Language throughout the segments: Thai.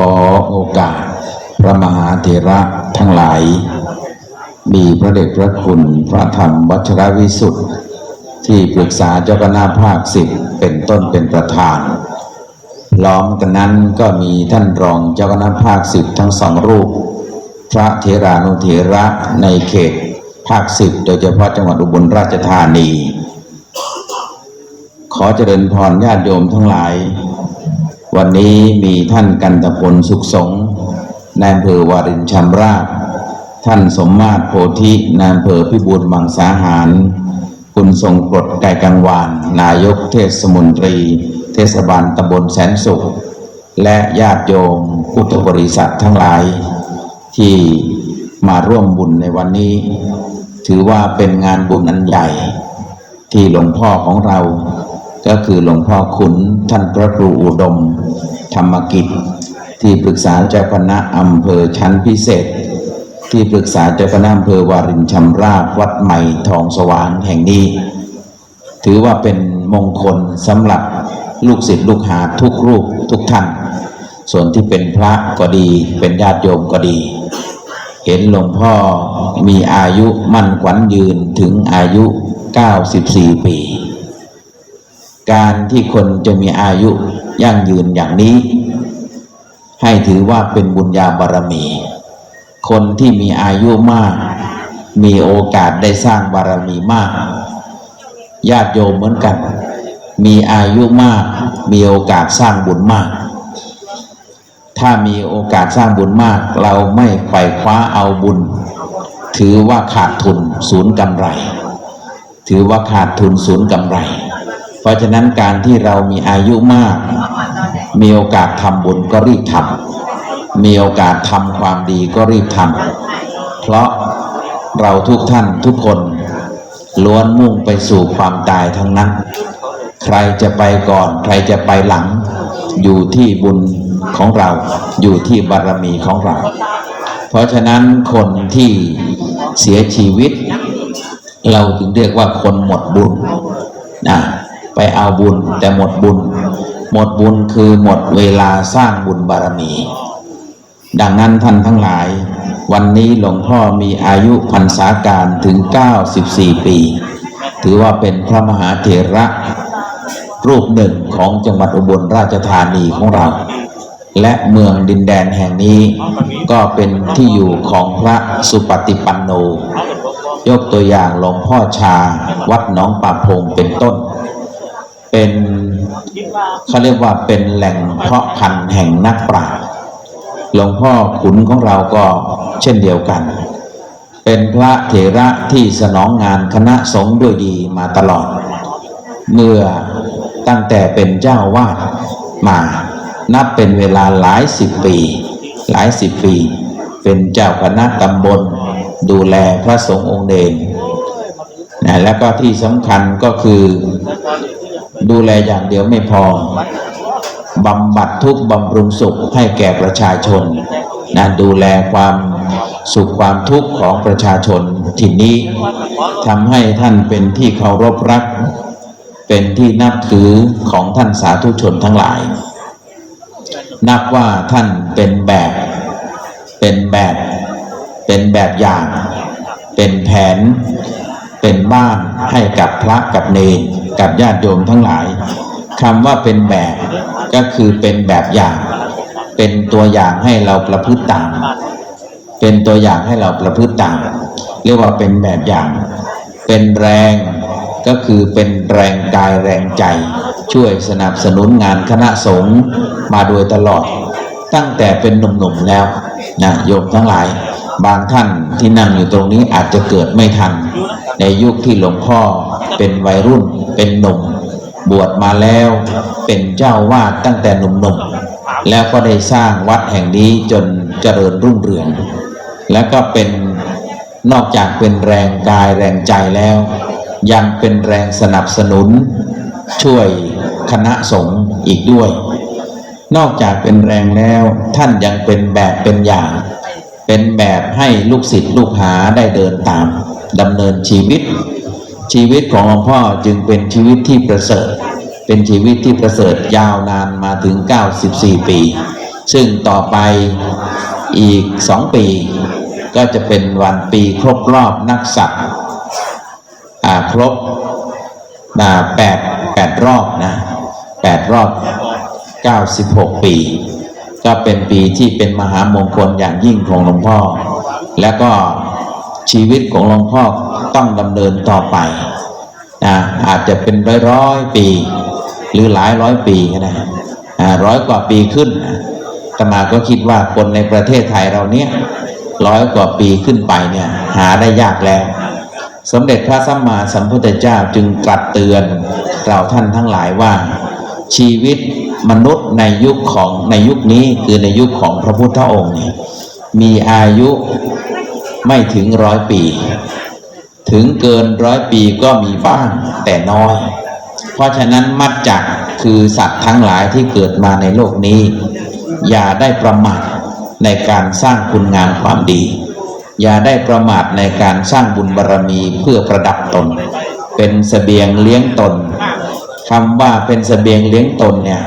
ขอโอกาส พระมหาเถระทั้งหลาย มีพระเดชพระคุณพระธรรมวัชรวิสุทธิ์ ที่ปรึกษาเจ้าคณะภาคสิบเป็นต้นเป็นประธาน ล้อมกันนั้นก็มีท่านรองเจ้าคณะภาคสิบทั้งสองรูป พระเทรานุเถระในเขตภาคสิบโดยเฉพาะจังหวัดอุบลราชธานี ขอเจริญพรญาติโยมทั้งหลาย วันนี้มีท่านกันตพลสุขสงนายอำเภอวารินชำราบ ท่านสมมาตรโพธินายอำเภอพิบูลมังสาหาร คุณทรงกรดไก่กังวาน นายกเทศมนตรี เทศบาลตำบลแสนสุข และญาติโยมพุทธบริษัททั้งหลาย ที่มาร่วมบุญในวันนี้ ถือว่าเป็นงานบุญอันใหญ่ ที่หลวงพ่อของเรา ก็คือหลวงพ่อขุนท่านพระครูอุดม ธรรมกิจ ที่ปรึกษาเจ้าคณะอำเภอชั้นพิเศษ ที่ปรึกษาเจ้าคณะอำเภอวารินชำราบวัดใหม่ทองสว่างแห่งนี้ ถือว่าเป็นมงคลสำหรับลูกศิษย์ลูกหาทุกรูปทุกท่าน ส่วนที่เป็นพระก็ดี เป็นญาติโยมก็ดี เห็นหลวงพ่อมีอายุมั่นขวัญยืนถึงอายุ 94 ปี การที่คนจะมีอายุยั่งยืนอย่างนี้ ให้ถือว่าเป็นบุญญาบารมี คนที่มีอายุมาก มีโอกาสได้สร้างบารมีมาก ญาติโยมเหมือนกัน มีอายุมาก มีโอกาสสร้างบุญมาก ถ้ามีโอกาสสร้างบุญมาก เราไม่ไขว่คว้าเอาบุญ ถือว่าขาดทุนศูนย์กำไร ถือว่าขาดทุนศูนย์กำไร ราะฉะนั้นการที่เรามีอายุมาก มีโอกาสทำบุญก็รีบทำมีโอกาสทำความดีก็รีบทำเพราะเราทุกท่านทุกคนล้วนมุ่งไปสู่ความตายทั้งนั้น ใครจะไปก่อน ใครจะไปหลัง อยู่ที่บุญของเรา อยู่ที่บารมีของเรา เพราะฉะนั้นคนที่เสียชีวิต เราถึงเรียกว่าคนหมดบุญนะ ไปเอาบุญแต่หมดบุญ หมดบุญคือหมดเวลาสร้างบุญบารมี ดังนั้นท่านทั้งหลาย วันนี้หลวงพ่อมีอายุพรรษาการถึง 94 ปี ถือว่าเป็นพระมหาเถระรูปหนึ่งของจังหวัดอุบลราชธานีของเรา และเมืองดินแดนแห่งนี้ก็เป็นที่อยู่ของพระสุปฏิปันโน ยกตัวอย่างหลวงพ่อชาวัดหนองป่าพงเป็นต้น เป็นเขาเรียกว่าเป็นแหล่งเพาะพันธุ์แห่งนักปราชญ์หลวงพ่อขุนของเราก็เช่นเดียวกัน เป็นพระเถระที่สนองงานคณะสงฆ์ด้วยดีมาตลอด เมื่อตั้งแต่เป็นเจ้าวาดมา นับเป็นเวลาหลายสิบปี หลายสิบปี เป็นเจ้าคณะตำบล ดูแลพระสงฆ์องค์เดนนะแล้วก็ที่สำคัญก็คือ ดูแลอย่างเดียวไม่พอบำบัดทุกข์บำรุงสุขให้แก่ประชาชนนะดูแลความสุขความทุกข์ของประชาชนที่นี้ทำให้ท่านเป็นที่เคารพรัก เป็นที่นับถือของท่านสาธุชนทั้งหลาย นับว่าท่านเป็นแบบ เป็นแบบ เป็นแบบอย่าง เป็นแผน เป็นบ้านให้กับพระกับเนรกับญาติโยมทั้งหลายคำว่าเป็นแบบก็คือเป็นแบบอย่าง เป็นตัวอย่างให้เราประพฤติตาม เป็นตัวอย่างให้เราประพฤติตาม เรียกว่าเป็นแบบอย่าง เป็นแรงก็คือเป็นแรงกายแรงใจ ช่วยสนับสนุนงานคณะสงฆ์มาโดยตลอด ตั้งแต่เป็นหนุ่มๆแล้วนะโยมทั้งหลาย บางท่านที่นั่งอยู่ตรงนี้อาจจะเกิดไม่ทัน ในยุคที่หลวงพ่อเป็นวัยรุ่นเป็นหนุ่ม บวชมาแล้วเป็นเจ้าวาดตั้งแต่หนุ่มๆ แล้วก็ได้สร้างวัดแห่งนี้จนเจริญรุ่งเรือง แล้วก็เป็นนอกจากเป็นแรงกายแรงใจแล้ว ยังเป็นแรงสนับสนุน ช่วยคณะสงฆ์อีกด้วย นอกจากเป็นแรงแล้วท่านยังเป็นแบบเป็นอย่าง เป็นแบบให้ลูกศิษย์ลูกหาได้เดินตาม ดำเนินชีวิต ชีวิตของหลวงพ่อจึงเป็นชีวิตที่ประเสริฐ เป็นชีวิตที่ประเสริฐยาวนานมาถึง 94 ปี ซึ่งต่อไปอีกสองปี ก็จะเป็นวันปีครบรอบนักสัตว์ครบมาแปดแปดรอบนะแปดรอบเก้าสิบหกปี ก็เป็นปีที่เป็นมหามงคลอย่างยิ่งของหลวงพ่อ แล้วก็ ชีวิตของหลวงพ่อต้องดำเนินต่อไปนะอาจจะเป็นร้อยร้อยปี หรือหลายร้อยปีก็ได้ร้อยกว่าปีขึ้นตมาก็คิดว่าคนในประเทศไทยเราเนี้ยร้อยกว่าปีขึ้นไปเนี่ยหาได้ยากแล้ว สมเด็จพระสัมมาสัมพุทธเจ้าจึงตรัสเตือนเราท่านทั้งหลายว่า ชีวิตมนุษย์ในยุคของในยุคนี้คือในยุคของพระพุทธองค์เนี่ยมีอายุ ไม่ถึงร้อยปี ถึงเกินร้อยปีก็มีบ้างแต่น้อย เพราะฉะนั้นมัดจักคือสัตว์ทั้งหลายที่เกิดมาในโลกนี้ อย่าได้ประมาทในการสร้างคุณงามความดี อย่าได้ประมาทในการสร้างบุญบารรมีเพื่อประดับตน เป็นเสบียงเลี้ยงตนคำว่าเป็นเสบียงเลี้ยงตนเนี่ย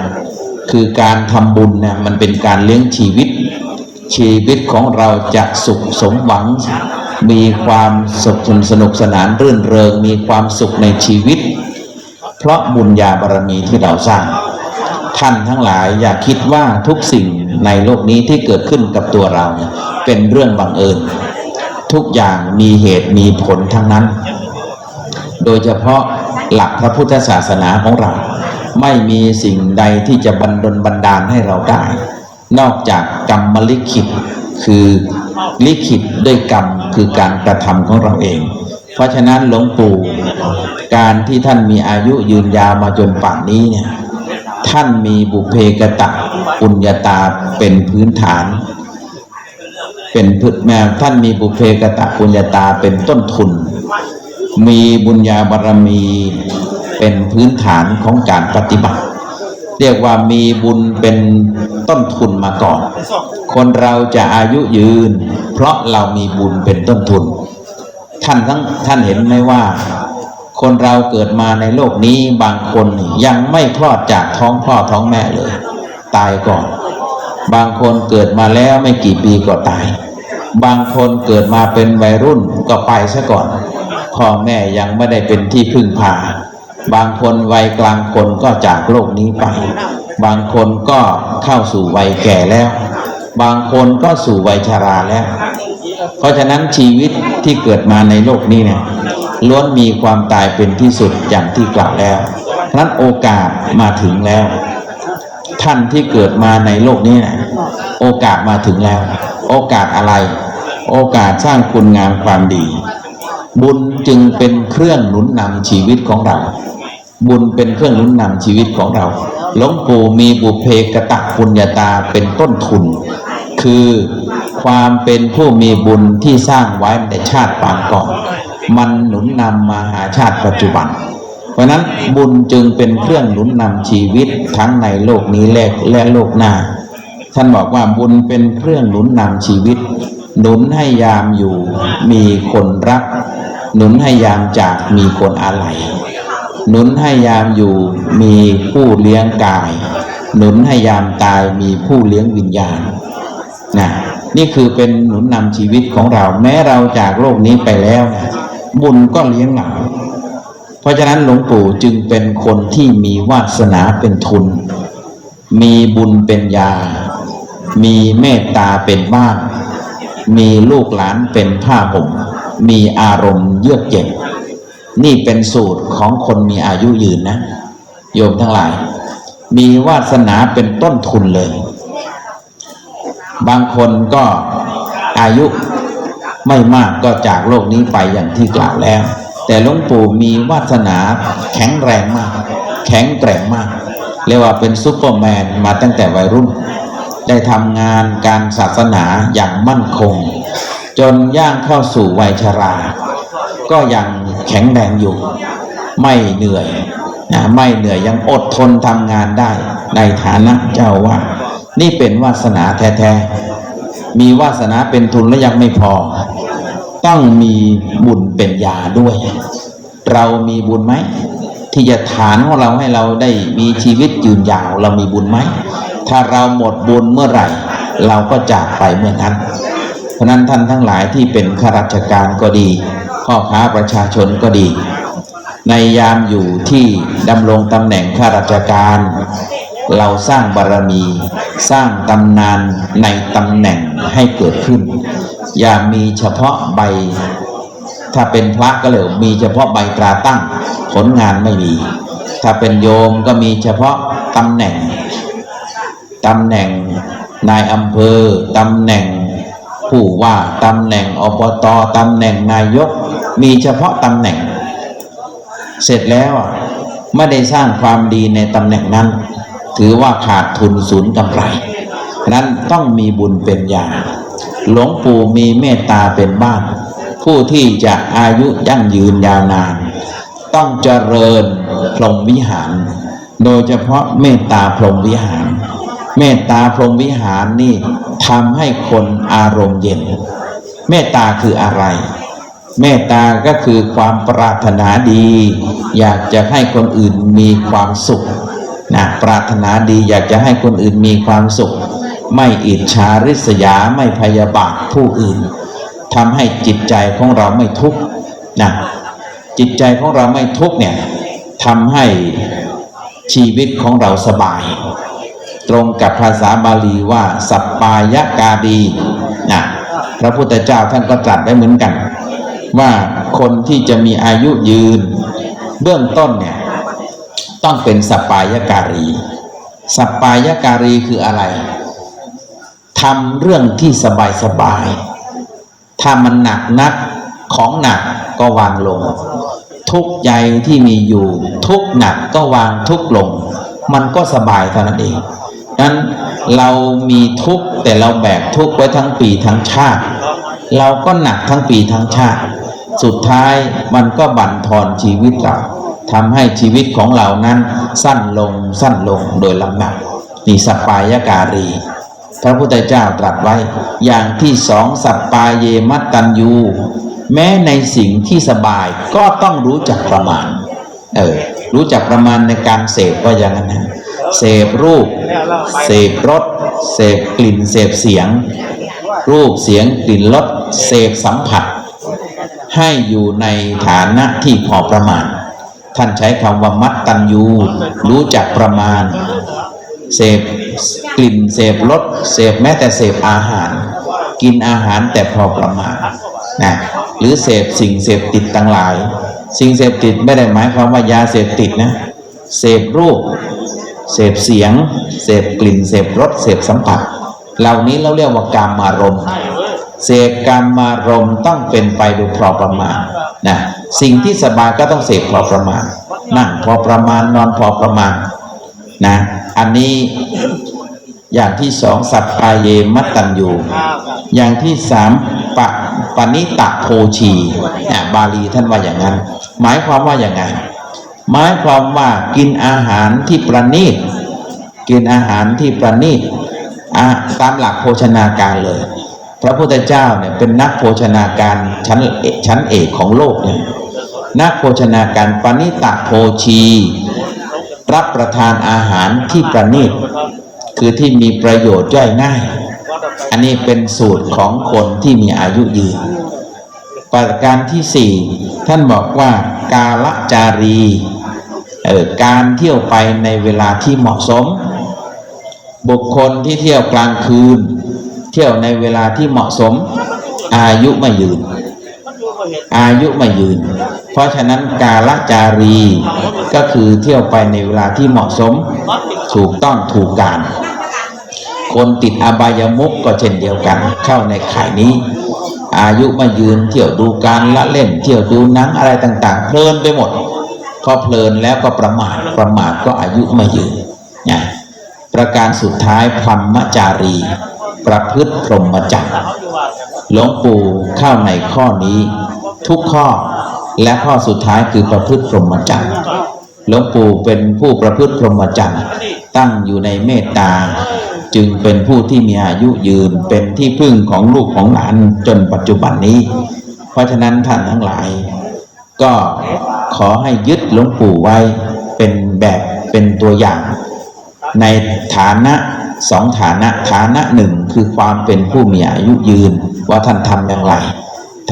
คือการทำบุญเนี่ยมันเป็นการเลี้ยงชีวิต ชีวิตของเราจะสุขสมหวัง มีความสุขสนุกสนานรื่นเริง มีความสุขในชีวิต เพราะบุญญาบารมีที่เราสร้าง ท่านทั้งหลายอย่าคิดว่าทุกสิ่งในโลกนี้ที่เกิดขึ้นกับตัวเราเป็นเรื่องบังเอิญ ทุกอย่างมีเหตุมีผลทั้งนั้น โดยเฉพาะหลักพระพุทธศาสนาของเรา ไม่มีสิ่งใดที่จะบันดลบันดาลให้เราได้ นอกจากกรรมลิขิตคือลิขิตด้วยกรรมคือการกระทำของเราเอง เพราะฉะนั้นหลวงปู่การที่ท่านมีอายุยืนยาวมาจนป่านนี้เนี่ยท่านมีบุเพกตะปุญญาตาเป็นพื้นฐาน เป็นพืชแม่ท่านมีบุเพกตะปุญญาตาเป็นต้นทุน มีบุญญาบารมีเป็นพื้นฐานของการปฏิบัติ เรียกว่ามีบุญเป็นต้นทุนมาก่อน คนเราจะอายุยืน เพราะเรามีบุญเป็นต้นทุน ท่านทั้งท่านเห็นไหมว่า คนเราเกิดมาในโลกนี้บางคนยังไม่คลอดจากท้องพ่อท้องแม่เลย ตายก่อน บางคนเกิดมาแล้วไม่กี่ปีก็ตาย บางคนเกิดมาเป็นวัยรุ่นก็ไปซะก่อนพ่อแม่ยังไม่ได้เป็นที่พึ่งพา บางคนวัยกลางคนก็จากโลกนี้ไป บางคนก็เข้าสู่วัยแก่แล้ว บางคนก็สู่วัยชราแล้ว เพราะฉะนั้นชีวิตที่เกิดมาในโลกนี้เนี่ยล้วนมีความตายเป็นที่สุดอย่างที่กล่าวแล้วฉะนั้นโอกาสมาถึงแล้ว ท่านที่เกิดมาในโลกนี้นะโอกาสมาถึงแล้ว โอกาสอะไร โอกาสสร้างคุณงามความดี บุญจึงเป็นเครื่องหนุนนำชีวิตของเรา บุญเป็นเครื่องหนุนนำชีวิตของเรา หลวงปู่มีบุพเพกตะปุญญาตาเป็นต้นทุน คือความเป็นผู้มีบุญที่สร้างไว้ในชาติปางก่อน มันหนุนนำมาหาชาติปัจจุบัน เพราะฉะนั้นบุญจึงเป็นเครื่องหนุนนำชีวิตทั้งในโลกนี้และและโลกหน้า ท่านบอกว่าบุญเป็นเครื่องหนุนนำชีวิต หนุนให้ยามอยู่ มีคนรัก หนุนให้ยามจากมีคนอาลัยหนุนให้ยามอยู่มีผู้เลี้ยงกาย หนุนให้ยามตายมีผู้เลี้ยงวิญญาณนะนี่คือเป็นหนุนนำชีวิตของเรา แม้เราจากโลกนี้ไปแล้วนะบุญก็เลี้ยงเราเพราะฉะนั้นหลวงปู่จึงเป็นคนที่มีวาสนาเป็นทุน มีบุญเป็นยา มีเมตตาเป็นบ้าน มีลูกหลานเป็นผ้าห่ม มีอารมณ์เยือกเย็นนี่เป็นสูตรของคนมีอายุยืนนะ โยมทั้งหลาย มีวาสนาเป็นต้นทุนเลย บางคนก็อายุไม่มากก็จากโลกนี้ไปอย่างที่กล่าวแล้ว แต่หลวงปู่มีวาสนาแข็งแรงมาก แข็งแกร่งมาก เรียกว่าเป็นซูเปอร์แมนมาตั้งแต่วัยรุ่น ได้ทำงานการศาสนาอย่างมั่นคง จนย่างเข้าสู่วัยชรา ก็ยังแข็งแรงอยู่ ไม่เหนื่อยนะไม่เหนื่อยยังอดทนทำงานได้ ในฐานะเจ้าว่า นี่เป็นวาสนาแท้ๆ มีวาสนาเป็นทุนแล้วยังไม่พอ ต้องมีบุญเป็นยาด้วย เรามีบุญไหมที่จะฐานของเราให้เราได้มีชีวิตยืนยาวเรามีบุญไหม ถ้าเราหมดบุญเมื่อไหร่ เราก็จากไปเมื่อนั้น ราะนั้นท่านทั้งหลายที่เป็นข้าราชการก็ดีพ่อค้าประชาชนก็ดี ในยามอยู่ที่ดำรงตำแหน่งข้าราชการ เราสร้างบารมี สร้างตำนานในตำแหน่งให้เกิดขึ้น อย่ามีเฉพาะใบ ถ้าเป็นพระก็เหลยมีเฉพาะใบตราตั้ง ผลงานไม่มี ถ้าเป็นโยมก็มีเฉพาะตำแหน่งตำแหน่งนายอำเภอตำแหน่ง ผู้ว่าตำแหน่งอบตตำแหน่งนายก มีเฉพาะตำแหน่ง เสร็จแล้วไม่ได้สร้างความดีในตำแหน่งนั้น ถือว่าขาดทุนศูนย์กำไรนั้นต้องมีบุญเป็นยาหลวงปู่มีเมตตาเป็นบ้าน ผู้ที่จะอายุยั่งยืนยาวนาน ต้องเจริญพรหมวิหาร โดยเฉพาะเมตตาพรหมวิหาร เมตตาพรหมวิหารนี่ ทำให้คนอารมณ์เย็น เมตตาคืออะไร เมตตาก็คือความปรารถนาดี อยากจะให้คนอื่นมีความสุขนะปรารถนาดีอยากจะให้คนอื่นมีความสุข ไม่อิจฉาริษยาไม่พยาบาทผู้อื่นทำให้จิตใจของเราไม่ทุกข์นะจิตใจของเราไม่ทุกข์เนี่ยทำให้ชีวิตของเราสบาย ตรงกับภาษาบาลีว่าสัปปายกาดีนะพระพุทธเจ้าท่านก็ตรัสไว้เหมือนกัน ว่าคนที่จะมีอายุยืน เบื้องต้นเนี่ยต้องเป็นสัปปายการีสัปปายการีคืออะไรทำเรื่องที่สบายสบายๆถ้ามันหนักนักของหนักก็วางลง ทุกใจที่มีอยู่ ทุกหนักก็วางทุกลง มันก็สบายเท่านั้นเอง นั้นเรามีทุกข์แต่เราแบกทุกข์ไว้ทั้งปีทั้งชาติ เราก็หนักทั้งปีทั้งชาติ สุดท้ายมันก็บั่นทอนชีวิตเราทำให้ชีวิตของเรานั้นสั้นลงสั้นลงโดยลำดับนี่สปายการี พระพุทธเจ้าตรัสไว้ อย่างที่สองสัปปายเยมัตตัญยู แม้ในสิ่งที่สบายก็ต้องรู้จักประมาณ เออ รู้จักประมาณในการเสพว่าอย่างนั้น เสพรูป เสพรส เสพกลิ่น เสพเสียง รูปเสียงกลิ่นรส เสพสัมผัส ให้อยู่ในฐานะที่พอประมาณ ท่านใช้คำว่ามัตตัญยู รู้จักประมาณ เสพกลิ่น เสพรส เสพแม้แต่เสพอาหาร กินอาหารแต่พอประมาณนะหรือเสพสิ่งเสพติดต่างหลาย สิ่งเสพติดไม่ได้หมายความว่ายาเสพติดนะ เสพรูป เสพเสียง เสพกลิ่น เสพรส เสพสัมผัส เหล่านี้เราเรียกว่าการมารมเสพการมารมต้องเป็นไปโดยพอประมาณนะสิ่งที่สบายก็ต้องเสพพอประมาณ นั่งพอประมาณนอนพอประมาณนะอันนี้อย่างที่สองสัพพายเยมัตตัญยูอย่างที่สามปะปณิตะโพชีนี่ยบาลีท่านว่าอย่างนั้น หมายความว่าอย่างไง หมายความว่ากินอาหารที่ประณีตกินอาหารที่ประณีตตามหลักโภชนาการเลย พระพุทธเจ้าเนี่ยเป็นนักโภชนาการชั้นเอกชั้นเอกของโลกเนี่ยนักโภชนาการปณิตะโภชี รับประทานอาหารที่ประณีตคือที่มีประโยชน์ย่อยง่าย อันนี้เป็นสูตรของคนที่มีอายุยืนประการที่สี่ท่านบอกว่ากาลจารี การเที่ยวไปในเวลาที่เหมาะสม บุคคลที่เที่ยวกลางคืน เที่ยวในเวลาที่เหมาะสม อายุไม่ยืน อายุไม่ยืน เพราะฉะนั้นกาลจารีก็คือเที่ยวไปในเวลาที่เหมาะสม ถูกต้องถูกการ คนติดอบายมุกก็เช่นเดียวกัน เข้าในข่ายนี้อายุไม่ยืนเที่ยวดูการละเล่น เที่ยวดูหนังอะไรต่างๆ เพลินไปหมด พอเพลินแล้วก็ประมาทประมาทก็อายุไม่ยืนนะประการสุดท้ายพรหมจารี ประพฤติพรหมจรรย์หลวงปู่เข้าในข้อนี้ ทุกข้อและข้อสุดท้ายคือประพฤติพรหมจรรย์หลวงปู่เป็นผู้ประพฤติพรหมจรรย์ตั้งอยู่ในเมตตา จึงเป็นผู้ที่มีอายุยืนเป็นที่พึ่งของลูกของหลานจนปัจจุบันนี้ เพราะฉะนั้นท่านทั้งหลาย ก็ขอให้ยึดหลวงปู่ไว้เป็นแบบเป็นตัวอย่าง ในฐานะสองฐานะฐานะหนึ่งคือความเป็นผู้มีอายุยืนว่าท่านทำอย่างไร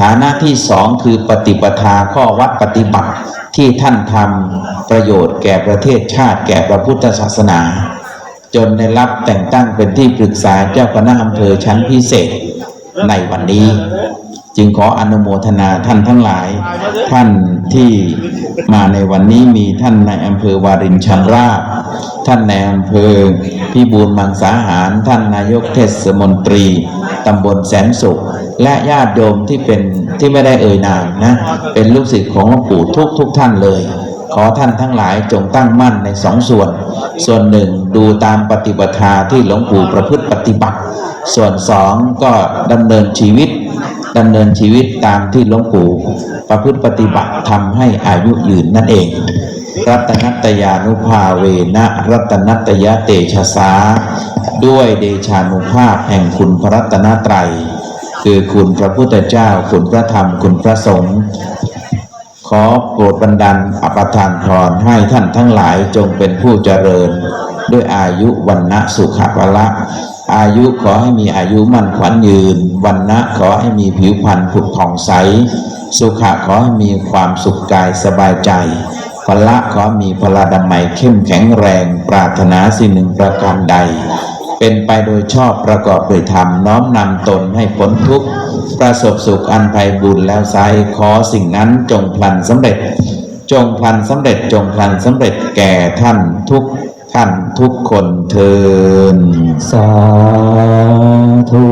ฐานะที่สองคือปฏิปทาข้อวัดปฏิบัติที่ท่านทำประโยชน์แก่ประเทศชาติแก่พระพุทธศาสนา จนได้รับแต่งตั้งเป็นที่ปรึกษาเจ้าคณะอำเภอชั้นพิเศษในวันนี้ จึงขออนุโมทนาท่านทั้งหลาย ท่านที่มาในวันนี้มีท่านในอำเภอวารินชำราบ ท่านในอำเภอพิบูลมังสาหาร ท่านนายกเทศมนตรีตำบลแสนสุข และญาติโยมที่เป็นที่ไม่ได้เอ่ยนามนะ เป็นลูกศิษย์ของหลวงปู่ทุกทุกท่านเลย ขอท่านทั้งหลายจงตั้งมั่นในสองส่วน ส่วนหนึ่งดูตามปฏิปทาที่หลวงปู่ประพฤติปฏิบัติ ส่วนสองก็ดำเนินชีวิต ดำเนินชีวิตตามที่หลวงปู่ประพฤติปฏิบัติทำให้อายุยืนนั่นเอง รัตนัตยานุภาเวนะรัตนัตยเตชะสา ด้วยเดชานุภาพแห่งคุณพระรัตนตรัย คือคุณพระพุทธเจ้า คุณพระธรรม คุณพระสงฆ์ขอโปรดบันดาลอภทานพรให้ท่านทั้งหลายจงเป็นผู้เจริญ ด้วยอายุวันนะสุขภละ อายุขอให้มีอายุมั่นขวัญยืนวันนะขอให้มีผิวพรรณผุดผ่องใส สุขะขอให้มีความสุขกายสบายใจพละขอมีพลาดามัยเข้มแข็งแรง ปรารถนาสิ่งหนึ่งประการใด เป็นไปโดยชอบประกอบโดยธรรมน้อมนำตนให้พ้นทุกข์ประสบสุขอันไพบุญแล้วไซขอสิ่งนั้นจงพลันสำเร็จ จงพลันสำเร็จจงพลันสำเร็จแก่ท่านทุก ท่านทุกคนเทินสาธุ